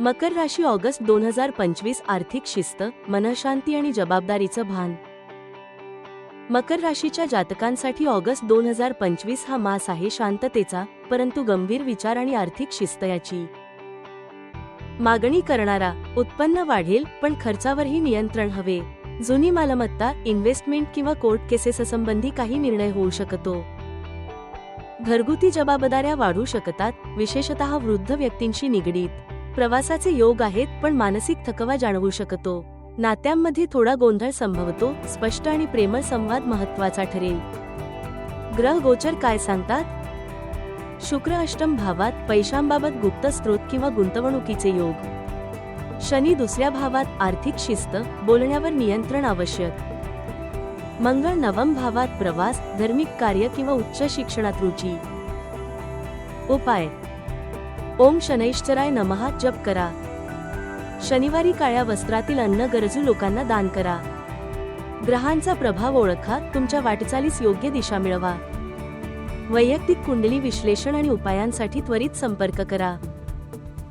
मकर राशी ऑगस्ट दोन हजार पंचवीस आर्थिक शिस्त मनशांती आणि जबाबदारीचं भान. मकर राशीच्या जातकांसाठी ऑगस्ट दोन हजार पंचवीस हा मास आहे शांततेचा परंतु गंभीर विचार आणि आर्थिक शिस्त याची. मागणी करणारा उत्पन्न वाढेल पण खर्चावरही नियंत्रण हवे. जुनी मालमत्ता इन्व्हेस्टमेंट किंवा कोर्ट केसेस संबंधी काही निर्णय होऊ शकतो. घरगुती जबाबदाऱ्या वाढू शकतात विशेषतः वृद्ध व्यक्तींशी निगडीत. प्रवासाचे योग आहेत पण मानसिक थकवा जाणवू शकतो. नात्यांमध्ये थोडा गोंधळ संभवतो स्पष्ट आणि प्रेमळ संवाद महत्त्वाचा ठरेल. ग्रह गोचर काय सांगतात? शुक्र अष्टम भावात पैशांबाबत गुप्त स्रोत किंवा गुंतवणुकीचे योग. शनी दुसऱ्या भावात आर्थिक शिस्त बोलण्यावर नियंत्रण आवश्यक. मंगळ नवम भावात प्रवास धार्मिक कार्य किंवा उच्च शिक्षणात रुची. उपाय ओम शनैश्चराय नमहा जप करा. शनिवारी काळ्या वस्त्रातील अन्न गरजू लोकांना दान करा. ग्रहांचा प्रभाव ओळखा तुमच्या वाटचालीस योग्य दिशा मिळवा. वैयक्तिक कुंडली विश्लेषण आणि उपायांसाठी त्वरित संपर्क करा.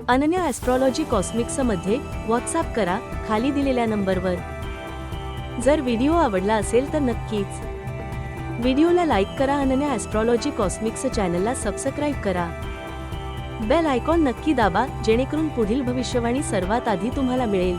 अनन्या ॲस्ट्रॉलॉजी कॉस्मिक्समध्ये व्हॉट्सअप करा खाली दिलेल्या नंबरवर. जर व्हिडिओ आवडला असेल तर नक्कीच. व्हिडिओला लाईक करा अनन्या ॲस्ट्रॉलॉजी कॉस्मिक्स चॅनलला सबस्क्राईब करा. बेल आयकॉन नक्की दाबा जेणेकरून पुढील भविष्यवाणी सर्वात आधी तुम्हाला मिळेल.